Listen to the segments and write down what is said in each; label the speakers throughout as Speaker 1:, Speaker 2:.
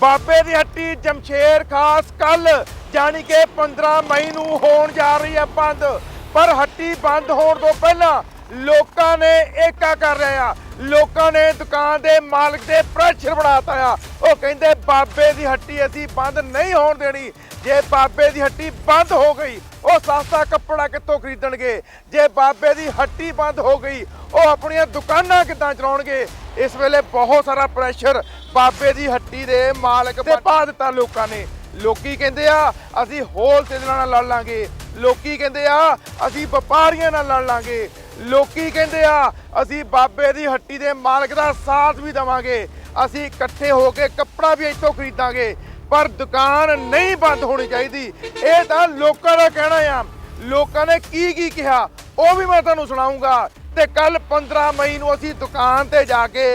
Speaker 1: ਬਾਬੇ ਦੀ ਹੱਟੀ ਜਮਸ਼ੇਰ ਖਾਸ ਕੱਲ ਜਾਣੀ ਕਿ 15 ਮਈ ਨੂੰ ਹੋਣ ਜਾ ਰਹੀ ਹੈ ਬੰਦ। ਪਰ ਹੱਟੀ ਬੰਦ ਹੋਣ ਤੋਂ ਪਹਿਲਾਂ ਲੋਕਾਂ ਨੇ ਏਕਾ ਕਰ ਰਿਹਾ ਲੋਕਾਂ ਨੇ ਦੁਕਾਨ ਦੇ ਮਾਲਕ ਦੇ ਪ੍ਰੈਸ਼ਰ ਬਣਾਤਾ ਆ। ਉਹ ਕਹਿੰਦੇ ਬਾਬੇ ਦੀ ਹੱਟੀ ਅਸੀਂ ਬੰਦ ਨਹੀਂ ਹੋਣ ਦੇਣੀ। ਜੇ ਬਾਬੇ ਦੀ ਹੱਟੀ ਬੰਦ ਹੋ ਗਈ ਉਹ ਸਸਤਾ ਕੱਪੜਾ ਕਿੱਥੋਂ ਖਰੀਦਣਗੇ? ਜੇ ਬਾਬੇ ਦੀ ਹੱਟੀ ਬੰਦ ਹੋ ਗਈ ਉਹ ਆਪਣੀਆਂ ਦੁਕਾਨਾਂ ਕਿੱਦਾਂ ਚਲਾਉਣਗੇ? ਇਸ ਵੇਲੇ ਬਹੁਤ ਸਾਰਾ ਪ੍ਰੈਸ਼ਰ ਬਾਬੇ ਦੀ ਹੱਟੀ ਦੇ ਮਾਲਕ ਤੇ ਪਾ ਦਿੱਤਾ ਲੋਕਾਂ ਨੇ। ਲੋਕੀ ਕਹਿੰਦੇ ਆ ਅਸੀਂ ਹੋਲਸੇਲਰਾਂ ਨਾਲ ਲੜ ਲਾਂਗੇ। ਲੋਕੀ ਕਹਿੰਦੇ ਆ ਅਸੀਂ ਵਪਾਰੀਆਂ ਨਾਲ ਲੜ ਲਾਂਗੇ। ਲੋਕੀ ਕਹਿੰਦੇ ਆ, ਅਸੀਂ ਬਾਬੇ ਦੀ ਹੱਟੀ ਦੇ ਮਾਲਕ ਦਾ ਸਾਥ ਵੀ ਦਵਾਂਗੇ। ਅਸੀਂ ਇਕੱਠੇ ਹੋ ਕੇ ਕੱਪੜਾ ਵੀ ਇੱਥੋਂ ਖਰੀਦਾਂਗੇ, ਪਰ ਦੁਕਾਨ ਨਹੀਂ ਬੰਦ ਹੋਣੀ ਚਾਹੀਦੀ। ਇਹ ਤਾਂ ਲੋਕਾਂ ਦਾ ਕਹਿਣਾ ਆ। ਲੋਕਾਂ ਨੇ ਕੀ ਕੀ ਕਿਹਾ, ਉਹ ਵੀ ਮੈਂ ਤੁਹਾਨੂੰ ਸੁਣਾਉਂਗਾ। ਤੇ ਕੱਲ 15 ਮਈ ਨੂੰ ਅਸੀਂ ਦੁਕਾਨ ਤੇ ਜਾ ਕੇ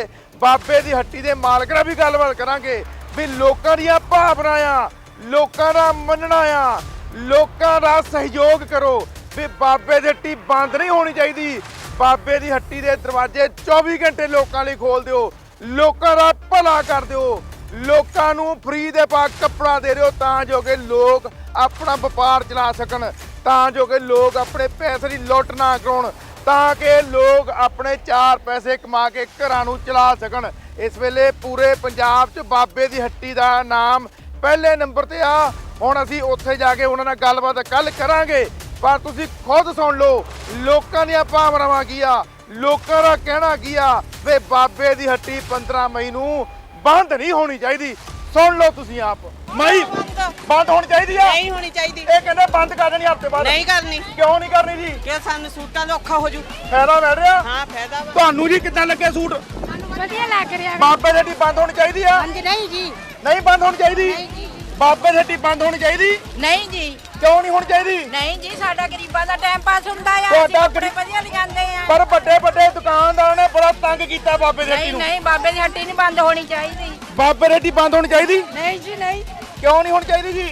Speaker 1: ਬਾਬੇ ਦੀ ਹੱਟੀ ਦੇ ਮਾਲਕ ਨਾਲ ਵੀ ਗੱਲਬਾਤ ਕਰਾਂਗੇ ਵੀ ਲੋਕਾਂ ਦੀਆਂ ਭਾਵਨਾ ਆ, ਲੋਕਾਂ ਦਾ ਮੰਨਣਾ ਆ। ਲੋਕਾਂ ਦਾ ਸਹਿਯੋਗ ਕਰੋ। ਵੀ ਬਾਬੇ ਦੀ ਹੱਟੀ ਬੰਦ ਨਹੀਂ ਹੋਣੀ ਚਾਹੀਦੀ। ਬਾਬੇ ਦੀ ਹੱਟੀ ਦੇ ਦਰਵਾਜ਼ੇ 24 ਘੰਟੇ ਲੋਕਾਂ ਲਈ ਖੋਲ ਦਿਓ। ਲੋਕਾਂ ਦਾ ਭਲਾ ਕਰ ਦਿਓ। ਲੋਕਾਂ ਨੂੰ ਫ੍ਰੀ ਦੇ ਪਾ ਕੱਪੜਾ ਦੇ ਦਿਓ ਤਾਂ ਜੋ ਕਿ ਲੋਕ ਆਪਣਾ ਵਪਾਰ ਚਲਾ ਸਕਣ। ਤਾਂ ਜੋ ਕਿ ਲੋਕ ਆਪਣੇ ਪੈਸੇ ਦੀ ਲੁੱਟ ਨਾ ਕਰਾਉਣ। ਤਾਂ ਕਿ ਲੋਕ ਆਪਣੇ ਚਾਰ ਪੈਸੇ ਕਮਾ ਕੇ ਘਰਾਂ ਨੂੰ ਚਲਾ ਸਕਣ। ਇਸ ਵੇਲੇ ਪੂਰੇ ਪੰਜਾਬ 'ਚ ਬਾਬੇ ਦੀ ਹੱਟੀ ਦਾ ਨਾਮ ਪਹਿਲੇ ਨੰਬਰ ਤੇ ਆ। ਹੁਣ ਅਸੀਂ ਉੱਥੇ ਜਾ ਕੇ ਉਹਨਾਂ ਨਾਲ ਗੱਲਬਾਤ ਕੱਲ ਕਰਾਂਗੇ। ਪਰ ਤੁਸੀਂ ਖੁਦ ਸੁਣ ਲਓ ਲੋਕਾਂ ਦੀਆਂ ਭਾਵਨਾਵਾਂ ਕੀ ਆ? ਲੋਕਾਂ ਦਾ ਕਹਿਣਾ ਕੀ ਆ? ਵੇ ਬਾਬੇ ਦੀ ਹੱਟੀ 15 ਮਈ ਨੂੰ ਬੰਦ ਨਹੀਂ ਹੋਣੀ ਚਾਹੀਦੀ। ਸੁਣ ਲਓ ਤੁਸੀਂ ਆਪ। ਮਈ? ਬੰਦ ਹੋਣੀ ਚਾਹੀਦੀ ਆ?
Speaker 2: ਨਹੀਂ ਹੋਣੀ ਚਾਹੀਦੀ।
Speaker 1: ਇਹ ਕਹਿੰਦੇ ਬੰਦ ਕਰ ਦੇਣੀ ਹਫ਼ਤੇ ਬਾਅਦ
Speaker 2: ਨਹੀਂ ਕਰਨੀ।
Speaker 1: ਕਿਉਂ ਨਹੀਂ ਕਰਨੀ ਜੀ?
Speaker 2: ਕਿ ਸਾਨੂੰ ਸੂਟਾਂ ਦਾ ਔਖਾ ਹੋ ਜੂ।
Speaker 1: ਫਾਇਦਾ ਮਿਲ ਰਿਹਾ?
Speaker 2: ਹਾਂ ਫਾਇਦਾ ਵਾ।
Speaker 1: ਤੁਹਾਨੂੰ ਜੀ ਕਿੱਦਾਂ ਲੱਗੇ ਸੂਟ?
Speaker 3: ਵਧੀਆ ਲੱਗ ਰਿਹਾ
Speaker 1: ਬਾਬੇ ਦੀ ਹੱਟੀ ਬੰਦ ਹੋਣੀ ਚਾਹੀਦੀ ਆ?
Speaker 3: ਹਾਂਜੀ ਨਹੀਂ ਜੀ।
Speaker 1: ਨਹੀਂ ਬੰਦ ਹੋਣੀ ਚਾਹੀਦੀ?
Speaker 3: ਨਹੀਂ ਜੀ।
Speaker 1: ਬਾਬੇ ਦੀ ਹੱਟੀ ਬੰਦ ਹੋਣੀ ਚਾਹੀਦੀ?
Speaker 3: ਨਹੀਂ ਜੀ।
Speaker 1: ਕਿਉਂ ਨਹੀਂ ਹੋਣੀ ਚਾਹੀਦੀ?
Speaker 3: ਨਹੀਂ ਜੀ ਸਾਡਾ ਗਰੀਬਾਂ ਦਾ ਟਾਈਮ ਪਾਸ ਹੁੰਦਾ ਆ
Speaker 1: ਤੁਹਾਡਾ
Speaker 3: ਅਸੀਂ ਕੱਪੜੇ
Speaker 1: ਗਰੀਬ-
Speaker 3: ਵਧੀਆ ਲਿਆਂਦੇ ਆ।
Speaker 1: ਪਰ ਵੱਡੇ ਵੱਡੇ ਦੁਕਾਨਦਾਰਾਂ ਨੇ ਬੜਾ ਤੰਗ ਕੀਤਾ ਬਾਬੇ ਦੀ ਹੱਟੀ
Speaker 3: ਨਹੀਂ
Speaker 1: ਨੂੰ।
Speaker 3: ਨਹੀਂ ਬਾਬੇ ਦੀ ਹੱਟੀ ਨਹੀਂ ਬੰਦ ਹੋਣੀ ਚਾਹੀਦੀ।
Speaker 1: ਬਾਬੇ ਦੀ ਹੱਟੀ ਬੰਦ ਹੋਣੀ ਚਾਹੀਦੀ?
Speaker 3: ਨਹੀਂ ਜੀ ਨਹੀਂ।
Speaker 1: ਕਿਉਂ ਨਹੀਂ ਹੋਣੀ ਚਾਹੀਦੀ ਜੀ?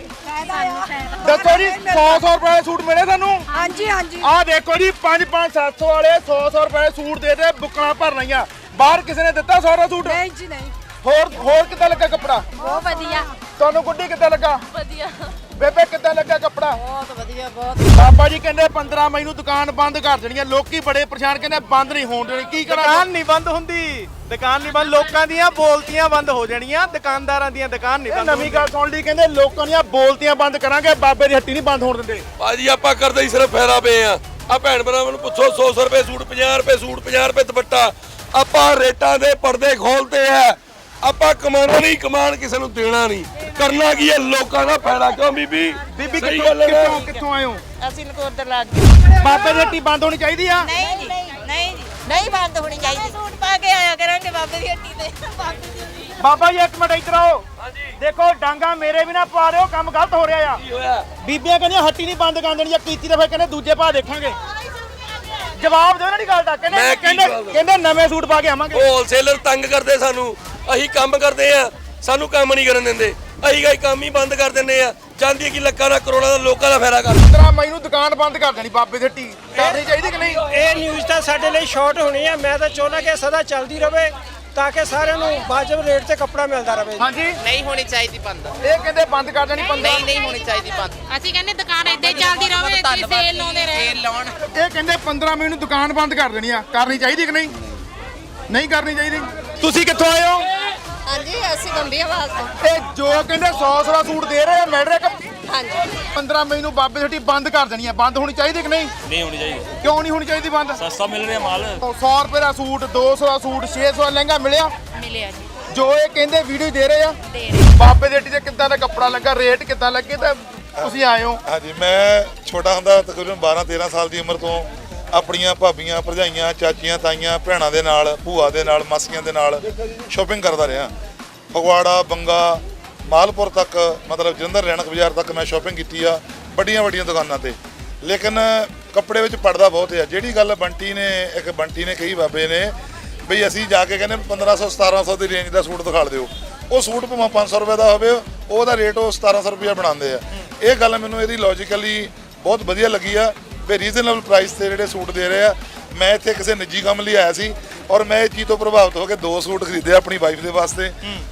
Speaker 1: ਦੱਸੋ ਜੀ 100 100 ਰੁਪਏ ਦੇ ਸੂਟ ਮਿਲੇ ਤੁਹਾਨੂੰ
Speaker 3: ਹਾਂਜੀ ਹਾਂਜੀ।
Speaker 1: ਆਹ ਦੇਖੋ ਜੀ 5 5 700 ਵਾਲੇ 100 100 ਰੁਪਏ ਦੇ ਸੂਟ ਦੇ ਦੇ ਬੁੱਕਣਾ ਭਰ ਲਈਆਂ ਬਾਹਰ ਕਿਸੇ ਨੇ ਦਿੱਤਾ 100 ਦਾ ਸੂਟ?
Speaker 3: ਨਹੀਂ ਜੀ ਨਹੀਂ।
Speaker 1: ਹੋਰ ਹੋਰ ਕਿੱਦਾਂ ਲੱਗਾ ਕੱਪੜਾ?
Speaker 3: ਬਹੁਤ ਵਧੀਆ।
Speaker 1: ਤੁਹਾਨੂੰ ਗੁੱਡੀ ਕਿੱਦਾਂ ਲੱਗਾ?
Speaker 3: ਵਧੀਆ।
Speaker 1: ਬੇਬੇ ਕਿੱਦਾਂ ਲੱਗਾ ਕੱਪੜਾ?
Speaker 2: ਬਹੁਤ ਵਧੀਆ ਬਹੁਤ
Speaker 1: ਬਾਬਾ ਜੀ ਕਹਿੰਦੇ 15 ਮਈ ਨੂੰ ਦੁਕਾਨ ਬੰਦ ਕਰ ਦੇਣੀ ਆ। ਲੋਕੀ ਬੜੇ ਪਰੇਸ਼ਾਨ ਕਹਿੰਦੇ ਬੰਦ ਨਹੀਂ ਹੋਣ ਦੇਣੀ। ਕੀ ਕਰਾਂ?
Speaker 4: ਦੁਕਾਨ ਨਹੀਂ ਬੰਦ ਹੁੰਦੀ। ਦੁਕਾਨ ਨਹੀਂ ਬੰਦ। ਲੋਕਾਂ ਦੀਆਂ ਬੋਲਤੀਆਂ ਬੰਦ ਹੋ ਜਾਣੀਆਂ। ਦੁਕਾਨਦਾਰਾਂ ਦੀਆਂ ਦੁਕਾਨ ਨਹੀਂ
Speaker 1: ਇਹ
Speaker 4: ਬੰਦ
Speaker 1: ਨਵੀਂ ਗੱਲ ਸੁਣ ਲਈ ਕਹਿੰਦੇ ਲੋਕਾਂ ਦੀਆਂ ਬੋਲਤੀਆਂ ਬੰਦ ਕਰਾਂਗੇ। ਬਾਬੇ ਦੀ ਹੱਟੀ ਨਹੀਂ ਬੰਦ ਹੋਣ ਦਿੰਦੇ।
Speaker 5: ਭਾਜੀ ਆਪਾਂ ਕਰਦੇ ਹੀ ਸਿਰਫ ਫੈਰਾ ਪਏ ਆ। ਆ ਭੈਣ ਭਰਾਵਾਂ ਨੂੰ ਪੁੱਛੋ 100 100 ਰੁਪਏ ਸੂਟ 50 ਰੁਪਏ ਸੂਟ 50 ਰੁਪਏ ਦੁਪੱਟਾ। ਆਪਾਂ ਰੇਟਾਂ ਦੇ ਪਰਦੇ ਖੋਲਤੇ ਆ। ਆਪਾਂ ਕਮਾਉਣਾ ਨਹੀਂ ਕਮਾਣ ਕਿਸੇ ਨੂੰ ਦੇਣਾ ਨਹੀਂ। ਕਰਨਾ ਕੀ ਹੈ? ਲੋਕਾਂ ਦਾ ਫਾਇਦਾ ਕਿਉਂ ਬੀਬੀ?
Speaker 1: ਬੀਬੀ
Speaker 5: ਸਹੀ
Speaker 1: ਕਿੱਥੋਂ
Speaker 5: ਗੱਲ ਹੈ ਨਾ?
Speaker 1: ਕਿੱਥੋਂ ਕਿੱਥੋਂ ਆਏ ਹੋ?
Speaker 2: ਅਸੀਂ ਨਕੋਦਰ ਲੱਗ। ਗਏ
Speaker 1: ਬਾਬੇ ਦੀ ਹੱਟੀ ਬੰਦ ਹੋਣੀ ਚਾਹੀਦੀ ਆ?
Speaker 2: ਨਹੀਂ ਜੀ ਨਹੀਂ ਜੀ। ਨਹੀਂ ਬੰਦ ਹੋਣੀ ਚਾਹੀਦੀ। ਸੂਟ ਪਾ ਕੇ ਆਇਆ ਕਰਾਂਗੇ ਬਾਬੇ ਦੀ ਹੱਟੀ ਤੇ। ਬਾਬੇ ਦੀ ਹੱਟੀ।
Speaker 1: ਬਾਬਾ ਜੀ ਇੱਕ ਮਿੰਟ ਇੱਧਰ ਆਓ। ਦੇਖੋ ਡਾਂਗਾ ਮੇਰੇ ਵੀ ਨਾ ਪਾ ਦਿਓ ਕੰਮ ਗਲਤ ਹੋ ਰਿਹਾ ਆ।
Speaker 5: ਕੀ ਹੋਇਆ?
Speaker 1: ਬੀਬੀਆਂ ਕਹਿੰਦੀਆਂ ਹੱਟੀ ਨਹੀਂ ਬੰਦ ਕਰ ਦੇਣੀ ਆ ਕੀਤੀ ਤਾਂ ਫਿਰ ਕਹਿੰਦੇ ਦੂਜੇ ਭਾ ਦੇਖਾਂਗੇ। ਜਵਾਬ ਦਿਓ ਨਾ ਦੀ ਗੱਲ ਦਾ। ਕਹਿੰਦੇ ਕਹਿੰਦੇ
Speaker 5: ਦੇਵਾਂ?
Speaker 1: ਕਹਿੰਦੇ ਨਵੇਂ ਸੂਟ ਪਾ ਕੇ ਆਵਾਂਗੇ।
Speaker 5: ਹੋਲਸੇਲਰ ਤੰਗ ਕਰਦੇ ਸਾਨੂੰ। ਅਸੀਂ ਕੰਮ ਕਰਦੇ ਆ ਸਾਨੂੰ ਕੰਮ ਨਹੀਂ ਕਰਨ ਦਿੰਦੇ। ਅਸੀਂ ਗਾਈ ਕੰਮ ਹੀ ਬੰਦ ਕਰ ਦਿੰਦੇ ਆ। ਚਾਹੁੰਦੀ ਕਿ ਲੱਖਾਂ ਦਾ ਕਰੋੜਾਂ ਦਾ ਲੋਕਾਂ ਦਾ ਫਾਇਦਾ ਕਰ।
Speaker 1: 15 ਮਈ ਨੂੰ ਦੁਕਾਨ ਬੰਦ ਕਰ ਦੇਣੀ ਬਾਬੇ ਦੀ ਹੱਟੀ ਕਰਨੀ ਚਾਹੀਦੀ ਕਿ ਨਹੀਂ?
Speaker 6: ਇਹ ਨਿਊਜ਼ ਤਾਂ ਸਾਡੇ ਲਈ ਸ਼ਾਰਟ ਹੋਣੀ ਹੈ ਮੈਂ ਤਾਂ ਚਾਹੁੰਦਾ ਕਿ ਸਦਾ ਚੱਲਦੀ ਰਹੇ ਤਾਂ ਕਿ ਸਾਰਿਆਂ ਨੂੰ ਵਾਜਬ ਰੇਟ ਤੇ ਕੱਪੜਾ ਮਿਲਦਾ ਰਹੇ
Speaker 1: ਹਾਂਜੀ।
Speaker 2: ਨਹੀਂ ਹੋਣੀ ਚਾਹੀਦੀ ਬੰਦ।
Speaker 1: ਇਹ ਕਹਿੰਦੇ ਬੰਦ ਕਰ ਦੇਣੀ 15
Speaker 2: ਨਹੀਂ ਨਹੀਂ ਹੋਣੀ ਚਾਹੀਦੀ ਬੰਦ।
Speaker 7: ਅਸੀਂ ਕਹਿੰਦੇ ਦੁਕਾਨ ਹੀ ਚੱਲਦੀ ਰਹੇ ਤੇ ਸੇਲ ਲਾਉਂਦੇ ਰਹੇ।
Speaker 2: ਸੇਲ ਲਾਉਣ।
Speaker 1: ਇਹ ਕਹਿੰਦੇ 15 ਮਈ ਨੂੰ ਦੁਕਾਨ ਬੰਦ ਕਰ ਦੇਣੀ ਆ। ਕਰਨੀ ਚਾਹੀਦੀ ਕਿ ਨਹੀਂ? ਨਹੀਂ ਕਰਨੀ ਚਾਹੀਦੀ। ਤੁਸੀਂ ਕਿੱਥੋਂ ਆਏ ਹੋ?
Speaker 3: ਹਾਂਜੀ ਅਸੀਂ ਗੰਭੀਰ ਆਵਾਜ਼ ਤੋਂ।
Speaker 1: ਇਹ ਜੋ ਕਹਿੰਦੇ 100 100 ਸੂਟ ਦੇ ਰਹੇ ਆ ਮਿਲ ਰਿਹਾ ਕਿ
Speaker 3: ਹਾਂਜੀ।
Speaker 1: 15 ਮਈ ਨੂੰ ਬਾਬੇ ਦੀ ਹੱਟੀ ਬੰਦ ਕਰ ਦੇਣੀ ਆ। ਬੰਦ ਹੋਣੀ ਚਾਹੀਦੀ ਕਿ ਨਹੀਂ?
Speaker 8: ਨਹੀਂ ਹੋਣੀ ਚਾਹੀਦੀ।
Speaker 1: ਕਿਉਂ ਨਹੀਂ ਹੋਣੀ ਚਾਹੀਦੀ ਬੰਦ?
Speaker 8: ਸਸਤਾ ਮਿਲ ਰਿਹਾ ਮਾਲ।
Speaker 1: 100 ਰੁਪਏ ਦਾ ਸੂਟ 200 ਦਾ ਸੂਟ 600 ਦਾ ਲਹਿੰਗਾ ਮਿਲਿਆ?
Speaker 7: ਮਿਲਿਆ ਜੀ।
Speaker 1: ਜੋ ਇਹ ਕਹਿੰਦੇ ਵੀਡੀਓ ਦੇ ਰਹੇ ਆ
Speaker 7: ਦੇ ਰਹੇ
Speaker 1: ਬਾਬੇ ਦੀ ਹੱਟੀ ਤੇ ਕਿੱਦਾਂ ਦਾ ਕੱਪੜਾ ਲੱਗਾ ਰੇਟ ਕਿੱਦਾਂ ਲੱਗੇ ਤਾਂ ਤੁਸੀਂ ਆਏ ਹੋ?
Speaker 9: ਹਾਂਜੀ ਮੈਂ ਛੋਟਾ ਹੁੰਦਾ ਤਕਰੀਬਨ 12 13 ਸਾਲ ਦੀ ਉਮਰ ਤੋਂ ਆਪਣੀਆਂ ਭਾਬੀਆਂ, ਭਰਜਾਈਆਂ, ਚਾਚੀਆਂ, ਤਾਈਆਂ, ਭੈਣਾਂ ਦੇ ਨਾਲ, ਭੂਆ ਦੇ ਨਾਲ, ਮਾਸੀਆਂ ਦੇ ਨਾਲ ਸ਼ਾਪਿੰਗ ਕਰਦਾ ਰਿਹਾ। ਫਗਵਾੜਾ, ਬੰਗਾ, ਮਾਲਪੁਰ ਤੱਕ, ਮਤਲਬ ਜਲੰਧਰ, ਰੈਣਕ ਬਾਜ਼ਾਰ ਤੱਕ ਮੈਂ ਸ਼ਾਪਿੰਗ ਕੀਤੀ ਆ ਵੱਡੀਆਂ ਵੱਡੀਆਂ ਦੁਕਾਨਾਂ ਤੇ। ਲੇਕਿਨ ਕੱਪੜੇ ਵਿੱਚ ਪੜਦਾ ਬਹੁਤ ਆ। ਜਿਹੜੀ ਗੱਲ ਬੰਟੀ ਨੇ, ਇੱਕ ਬੰਟੀ ਨੇ ਕਹੀ ਬਾਬੇ ਨੇ, ਬਈ ਅਸੀਂ ਜਾ ਕੇ ਕਹਿੰਦੇ 1500 1700 ਦੀ ਰੇਂਜ ਦਾ ਸੂਟ ਦਿਖਾ ਦਿਓ। ਉਹ ਸੂਟ ਭਾਵੇਂ 500 ਰੁਪਏ ਦਾ ਹੋਵੇ, ਉਹਦਾ ਰੇਟ ਉਹ 1700 ਰੁਪਏ ਬਣਾਉਂਦੇ ਆ। ਇਹ ਗੱਲ ਮੈਨੂੰ ਇਹਦੀ ਲੌਜੀਕਲੀ ਬਹੁਤ ਵਧੀਆ ਲੱਗੀ ਆ। ਵੀ ਰੀਜ਼ਨੇਬਲ ਪ੍ਰਾਈਸ ਤੇ ਜਿਹੜੇ ਸੂਟ ਦੇ ਰਹੇ ਆ ਮੈਂ ਇੱਥੇ ਕਿਸੇ ਨਿੱਜੀ ਕੰਮ ਲਈ ਆਇਆ ਸੀ ਔਰ ਮੈਂ ਇਹ ਚੀਜ਼ ਤੋਂ ਪ੍ਰਭਾਵਿਤ ਹੋ ਕੇ ਦੋ ਸੂਟ ਖਰੀਦੇ ਆਪਣੀ ਵਾਈਫ ਦੇ ਵਾਸਤੇ।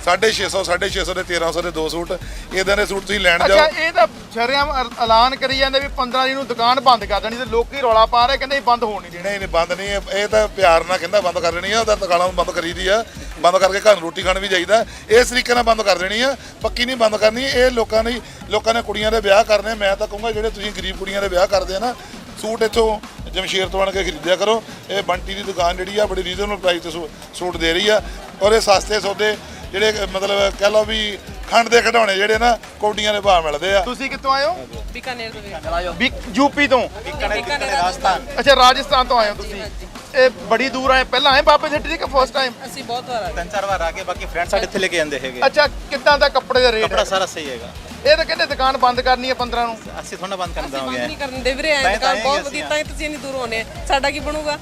Speaker 9: 650 650 ਦੇ 1300 ਦੇ ਦੋ ਸੂਟ। ਇਦਾਂ ਦੇ ਸੂਟ ਤੁਸੀਂ ਲੈਣ
Speaker 1: ਅੱਛਾ
Speaker 9: ਜਾਓ।
Speaker 1: ਇਹ ਤਾਂ ਸ਼ਰਿਆਮ ਐਲਾਨ ਕਰੀ ਜਾਂਦੇ ਵੀ 15 ਦਿਨ ਨੂੰ ਦੁਕਾਨ ਬੰਦ ਕਰ ਦੇਣੀ ਤੇ ਲੋਕੀ ਰੌਲਾ ਪਾ ਰਹੇ ਕਹਿੰਦੇ ਬੰਦ ਹੋਣ ਨਹੀਂ ਦੇਣੀ।
Speaker 9: ਨਹੀਂ ਨਹੀਂ ਬੰਦ ਨਹੀਂ ਇਹ- ਤਾਂ ਪਿਆਰ ਨਾਲ ਕਹਿੰਦਾ ਬੰਦ ਕਰ ਦੇਣੀ ਆ ਉਹਦਾ ਦੁਕਾਨਾਂ ਬੰਦ ਕਰੀ ਦੀ ਆ। ਬੰਦ ਕਰਕੇ ਘਰ ਨੂੰ ਰੋਟੀ ਖਾਣ ਵੀ ਜਾਈਦਾ। ਇਸ ਤਰੀਕੇ ਨਾਲ ਬੰਦ ਕਰ ਦੇਣੀ ਆ। ਪੱਕੀ ਨਹੀਂ ਬੰਦ ਕਰਨੀ। ਇਹ ਲੋਕਾਂ ਨੇ ਲੋਕਾਂ ਨੇ ਕੁੜੀਆਂ ਦੇ ਵਿਆਹ ਕਰਨੇ ਮੈਂ ਤਾਂ ਕਹੂੰਗਾ ਜਿਹੜੇ ਤੁਸੀਂ ਗਰੀਬ ਕੁੜੀਆਂ ਦੇ ਵਿਆਹ ਕਰਦੇ ਆ ਨਾ ਸੂਟ ਇੱਥੋਂ ਜਮਸ਼ੀਰ ਤੋਂ ਆਣ ਕੇ ਖਰੀਦਿਆ ਕਰੋ। ਇਹ ਬੰਟੀ ਦੀ ਦੁਕਾਨ ਜਿਹੜੀ ਆ ਬੜੀ ਰੀਜ਼ਨਬਲ ਪ੍ਰਾਈਸ ਤੇ ਸੂਟ ਦੇ ਰਹੀ ਆ। ਔਰ ਇਹ ਸਸਤੇ ਸੌਦੇ ਜਿਹੜੇ ਮਤਲਬ ਕਹਿ ਲਓ ਵੀ ਖੰਡ ਦੇ ਖਿਡੌਣੇ ਜਿਹੜੇ ਨਾ ਕੌਡੀਆਂ ਦੇ ਭਾਅ ਮਿਲਦੇ ਆ।
Speaker 1: ਤੁਸੀਂ ਕਿੱਥੋਂ ਆਏ ਹੋ?
Speaker 6: ਬੀਕਾਨੇਰ ਤੋਂ
Speaker 1: ਵੀ ਯੂਪੀ ਤੋਂ?
Speaker 4: ਰਾਜਸਥਾਨ।
Speaker 1: ਅੱਛਾ ਰਾਜਸਥਾਨ ਤੋਂ ਆਏ ਹੋ ਤੁਸੀਂ। ਇਹ ਬੜੀ ਦੂਰ ਆਏ। ਪਹਿਲਾਂ ਆਏ ਬਾਬੇ ਹੱਟੀ ਕਿ ਫਸਟ ਟਾਈਮ
Speaker 6: ਅਸੀਂ ਬਹੁਤ ਵਾਰ ਆਏ।
Speaker 4: ਤਿੰਨ ਚਾਰ ਵਾਰ ਆ ਕੇ ਬਾਕੀ ਫਰੈਂਡ ਸਾਡੇ ਇੱਥੇ ਲੈ ਕੇ ਜਾਂਦੇ ਹੈਗੇ।
Speaker 1: ਅੱਛਾ ਕਿੱਦਾਂ ਦਾ ਕੱਪੜੇ ਦਾ ਰੇਟ
Speaker 4: ਕੱਪੜਾ ਸਾਰਾ ਸਹੀ ਹੈਗਾ।
Speaker 1: ਇਹ ਤਾਂ ਕਹਿੰਦੇ ਦੁਕਾਨ ਬੰਦ ਕਰਨੀ ਹੈ 15 ਨੂੰ।
Speaker 4: ਅਸੀਂ ਥੋੜਾ ਬੰਦ ਕਰਨ ਦਵਾਂਗੇ
Speaker 6: ਨਹੀਂ ਕਰਨ ਦੇ ਵੀਰੇ
Speaker 4: ਤਾਂ ਹੀ
Speaker 6: ਐਂ ਦੁਕਾਨ
Speaker 4: ਤਾਂ
Speaker 6: ਬਹੁਤ ਵਧੀਆ ਤਾਂ ਹੀ ਤੁਸੀਂ ਇੰਨੀ ਦੂਰ ਹੋਣੇ ਆ। ਸਾਡਾ ਕੀ ਬਣੂਗਾ?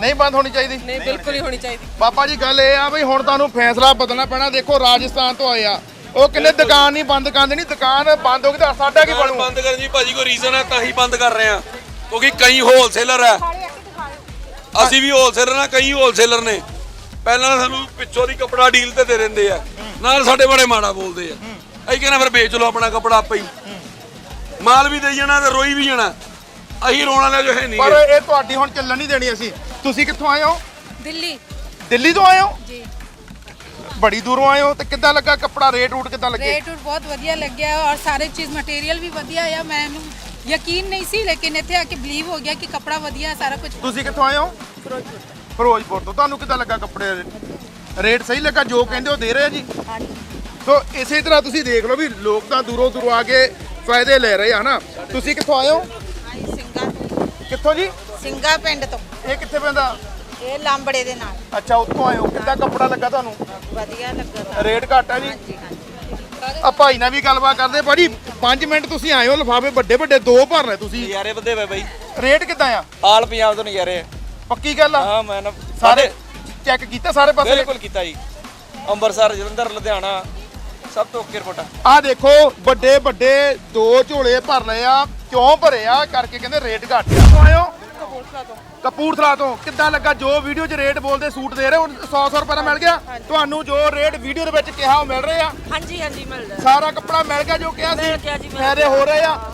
Speaker 1: ਨਹੀਂ ਬੰਦ ਹੋਣੀ ਚਾਹੀਦੀ।
Speaker 6: ਨਹੀਂ ਬਿਲਕੁਲ ਹੀ ਹੋਣੀ ਚਾਹੀਦੀ।
Speaker 1: ਬਾਬਾ ਜੀ ਗੱਲ ਇਹ ਆ ਵੀ ਹੁਣ ਤੁਹਾਨੂੰ ਫੈਸਲਾ ਬਦਲਣਾ ਪੈਣਾ। ਦੇਖੋ ਰਾਜਸਥਾਨ ਤੋਂ ਆਏ ਆ। ਉਹ ਕਹਿੰਦੇ ਦੁਕਾਨ ਨਹੀਂ ਬੰਦ ਕਰ ਦੇਣੀ ਦੁਕਾਨ ਬੰਦ ਹੋ ਗਈ ਤਾਂ ਸਾਡਾ ਕੀ ਬਣੂ?
Speaker 5: ਬੰਦ ਕਰਨ ਜੀ ਭਾਜੀ ਕੋਈ ਰੀਜ਼ਨ ਹੈ ਤਾਂ ਹੀ ਬੰਦ ਕਰ ਰਹੇ ਆ। ਕਿਉਂਕਿ ਕਈ ਹੋਲਸੇਲਰ ਹੈ ਅਸੀਂ ਵੀ ਹੋਲਸੇਲਰ ਨਾ ਕਈ ਹੋਲਸੇਲਰ ਨੇ। ਪਹਿਲਾਂ ਸਾਨੂੰ ਪਿੱਛੋਂ ਦੀ ਕਪੜਾ ਡੀਲ ਤੇ ਦੇ ਦਿੰਦੇ ਆ। ਨਾਲ ਸਾਡੇ ਬੜੇ ਮਾੜਾ ਬੋਲਦੇ ਆ। ਅਸੀਂ ਕਹਿੰਦੇ ਫਿਰ ਵੇਚ ਲਓ ਆਪਣਾ ਕਪੜਾ ਆਪੇ ਹੀ। ਮਾਲ ਵੀ ਦੇਈ ਜਾਣਾ ਤੇ ਰੋਈ ਵੀ ਜਾਣਾ। ਅਸੀਂ ਰੋਣ ਵਾਲੇ ਜੋ ਹੈ ਨਹੀਂ
Speaker 1: ਪਰ ਇਹ ਤੁਹਾਡੀ ਹੁਣ ਚੱਲਣ ਨਹੀਂ ਦੇਣੀ ਅਸੀਂ। ਤੁਸੀਂ ਕਿੱਥੋਂ ਆਏ ਹੋ?
Speaker 3: ਦਿੱਲੀ।
Speaker 1: ਦਿੱਲੀ ਤੋਂ ਆਏ ਹੋ?
Speaker 3: ਜੀ।
Speaker 1: ਬੜੀ ਦੂਰੋਂ ਆਏ ਹੋ ਤੇ ਕਿੱਦਾਂ ਲੱਗਾ ਕੱਪੜਾ? ਰੇਟ ਰੂਟ ਕਿੱਦਾਂ ਲੱਗੇ?
Speaker 3: ਰੇਟ ਬਹੁਤ ਵਧੀਆ ਲੱਗਿਆ ਔਰ ਸਾਰੇ ਚੀਜ਼ ਮਟੀਰੀਅਲ ਵੀ ਵਧੀਆ ਆ। ਮੈਨੂੰ ਯਕੀਨ ਨਹੀਂ ਸੀ ਲੇਕਿਨ ਇੱਥੇ ਆ ਕੇ ਬਲੀਵ ਹੋ ਗਿਆ ਕਿ ਕੱਪੜਾ ਵਧੀਆ ਸਾਰਾ ਕੁਝ
Speaker 1: ਤੁਸੀਂ ਕਿੱਥੋਂ ਆਏ ਹੋ? ਫਿਰੋਜ਼ਪੁਰ। ਫਿਰੋਜ਼ਪੁਰ ਤੋਂ। ਤੁਹਾਨੂੰ ਕਿੱਦਾਂ ਲੱਗਾ ਕੱਪੜੇ? ਰੇਟ? ਰੇਟ ਸਹੀ ਲੱਗਾ? ਜੋ ਕਹਿੰਦੇ ਉਹ ਦੇ ਰਹੇ ਆ ਜੀ? ਸੋ ਇਸੇ ਤਰ੍ਹਾਂ ਤੁਸੀਂ ਦੇਖ ਲਓ ਵੀ ਲੋਕ ਤਾਂ ਦੂਰੋਂ ਦੂਰੋਂ ਆ ਕੇ ਫਾਇਦੇ ਲੈ ਰਹੇ ਆ ਹਨਾ? ਤੁਸੀਂ ਕਿੱਥੋਂ ਆਏ ਹੋ?
Speaker 2: ਸਿੰਘਾ
Speaker 1: ਕਿੱਥੋਂ ਜੀ?
Speaker 2: ਸਿੰਘਾ ਪਿੰਡ ਤੋਂ।
Speaker 1: ਇਹ ਕਿੱਥੇ ਪੈਂਦਾ?
Speaker 2: ਇਹ ਲਾਂਬੜੇ ਦੇ ਨਾਲ।
Speaker 1: ਅੱਛਾ ਉੱਥੋਂ ਆਏ ਹੋ। ਕਿੱਦਾਂ ਕੱਪੜਾ ਲੱਗਾ ਤੁਹਾਨੂੰ?
Speaker 2: ਵਧੀਆ ਲੱਗਾ
Speaker 1: ਰੇਟ ਘੱਟ ਹੈ ਜੀ?
Speaker 2: ਹਾਂਜੀ
Speaker 1: ਆ ਭਾਈ ਨਾਲ ਵੀ ਗੱਲਬਾਤ ਕਰਦੇ ਭਾਜੀ 5 ਮਿੰਟ ਤੁਸੀਂ ਆਏ ਹੋ ਲਿਫਾਫੇ ਵੱਡੇ ਵੱਡੇ ਦੋ ਭਰ ਲੈ ਤੁਸੀਂ।
Speaker 4: ਨਜ਼ਾਰੇ ਬੰਦੇ ਵੇ ਬਾਈ।
Speaker 1: ਰੇਟ ਕਿੱਦਾਂ ਆ?
Speaker 4: ਆਲ ਪੰਜਾਬ ਤੋਂ ਨਜ਼ਾਰੇ
Speaker 1: ਪੱਕੀ ਗੱਲ ਆ?
Speaker 4: ਹਾਂ ਮੈਂ ਨਾ
Speaker 1: ਸਾਰੇ ਚੈੱਕ ਕੀਤਾ ਸਾਰੇ ਪਾਸੇ?
Speaker 4: ਬਿਲਕੁਲ ਕੀਤਾ ਜੀ। ਅੰਮ੍ਰਿਤਸਰ ਜਲੰਧਰ ਲੁਧਿਆਣਾ। ਸਭ ਤੋਂ ਓਕੇ ਰਿਪੋਰਟਾਂ।
Speaker 1: ਆ ਦੇਖੋ ਵੱਡੇ ਵੱਡੇ ਦੋ ਝੋਲੇ ਭਰ ਲਏ ਆ ਕਿਉਂ ਭਰੇ ਆ? ਕਰਕੇ ਕਹਿੰਦੇ ਰੇਟ ਘੱਟ ਆ। ਕਿੱਥੋਂ ਹੋ ਕਪੂਰਥਲਾ ਤੋਂ। ਕਿੱਦਾਂ ਲੱਗਾ? ਜੋ ਵੀਡੀਓ 'ਚ ਰੇਟ ਬੋਲਦੇ ਸੂਟ ਦੇ ਰਹੇ ਹੁਣ 100 100 ਰੁਪਏ ਦਾ ਮਿਲ ਗਿਆ। ਤੁਹਾਨੂੰ ਜੋ ਰੇਟ ਵੀਡੀਓ ਦੇ ਵਿੱਚ ਕਿਹਾ ਉਹ ਮਿਲ ਰਹੇ ਆ।
Speaker 2: ਹਾਂਜੀ ਹਾਂਜੀ ਮਿਲਦਾ।
Speaker 1: ਸਾਰਾ ਕੱਪੜਾ ਮਿਲ ਗਿਆ ਜੋ ਕਿਹਾ ਸੀ। ਫਾਇਦੇ ਹੋ ਰਹੇ ਆ।